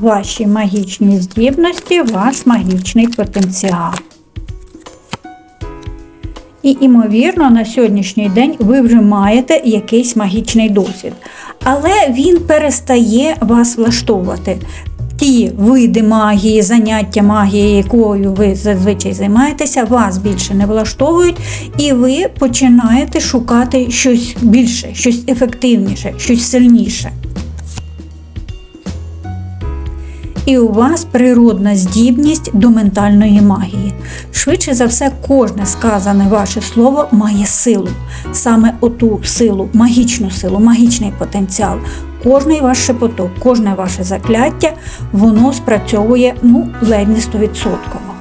ваші магічні здібності, ваш магічний потенціал. І, імовірно, на сьогоднішній день ви вже маєте якийсь магічний досвід. Але він перестає вас влаштовувати. Ті види магії, заняття магії, якою ви зазвичай займаєтеся, вас більше не влаштовують, і ви починаєте шукати щось більше, щось ефективніше, щось сильніше. І у вас природна здібність до ментальної магії. Швидше за все, кожне сказане ваше слово має силу. Саме оту силу, магічну силу, магічний потенціал. Кожний ваш шепоток, кожне ваше закляття, воно спрацьовує ну, ледь не 100%.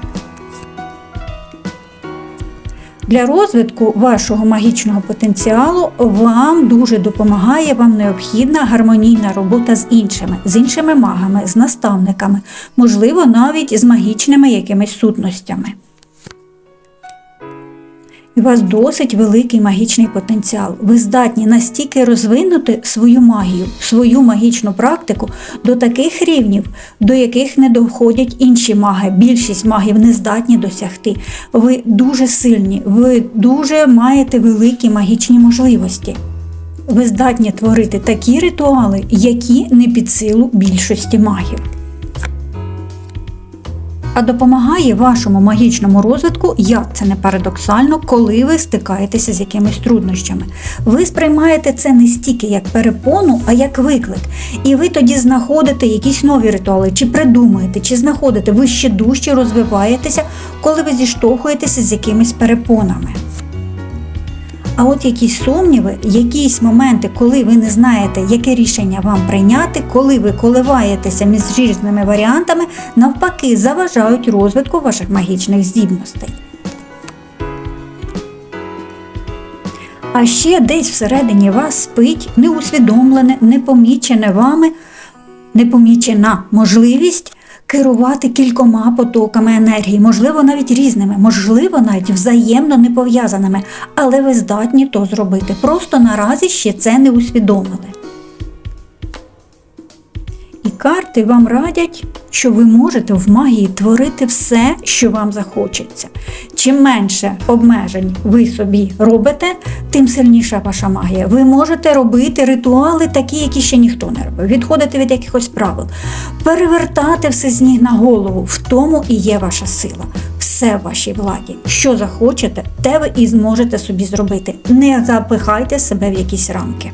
Для розвитку вашого магічного потенціалу вам дуже допомагає вам необхідна гармонійна робота з іншими, з іншими магами, з наставниками, можливо, навіть з магічними якимись сутностями. У вас досить великий магічний потенціал. Ви здатні настільки розвинути свою магію, свою магічну практику до таких рівнів, до яких не доходять інші маги. Більшість магів не здатні досягти. Ви дуже сильні, ви дуже маєте великі магічні можливості. Ви здатні творити такі ритуали, які не під силу більшості магів а допомагає вашому магічному розвитку, як це не парадоксально, коли ви стикаєтеся з якимись труднощами. Ви сприймаєте це не стільки як перепону, а як виклик. І ви тоді знаходите якісь нові ритуали, чи придумаєте, чи знаходите, ви ще дужче розвиваєтеся, коли ви зіштовхуєтеся з якимись перепонами. А от якісь сумніви, якісь моменти, коли ви не знаєте, яке рішення вам прийняти, коли ви коливаєтеся між різними варіантами, навпаки, заважають розвитку ваших магічних здібностей. А ще десь всередині вас спить неусвідомлене, непомічене вами, непомічена можливість керувати кількома потоками енергії, можливо, навіть різними, можливо, навіть взаємно не пов'язаними, але ви здатні то зробити. Просто наразі ще це не усвідомили. Карти вам радять, що ви можете в магії творити все, що вам захочеться. Чим менше обмежень ви собі робите, тим сильніша ваша магія. Ви можете робити ритуали, такі, які ще ніхто не робив, відходити від якихось правил, перевертати все з ніг на голову. В тому і є ваша сила. Все в вашій владі. Що захочете, те ви і зможете собі зробити. Не запихайте себе в якісь рамки.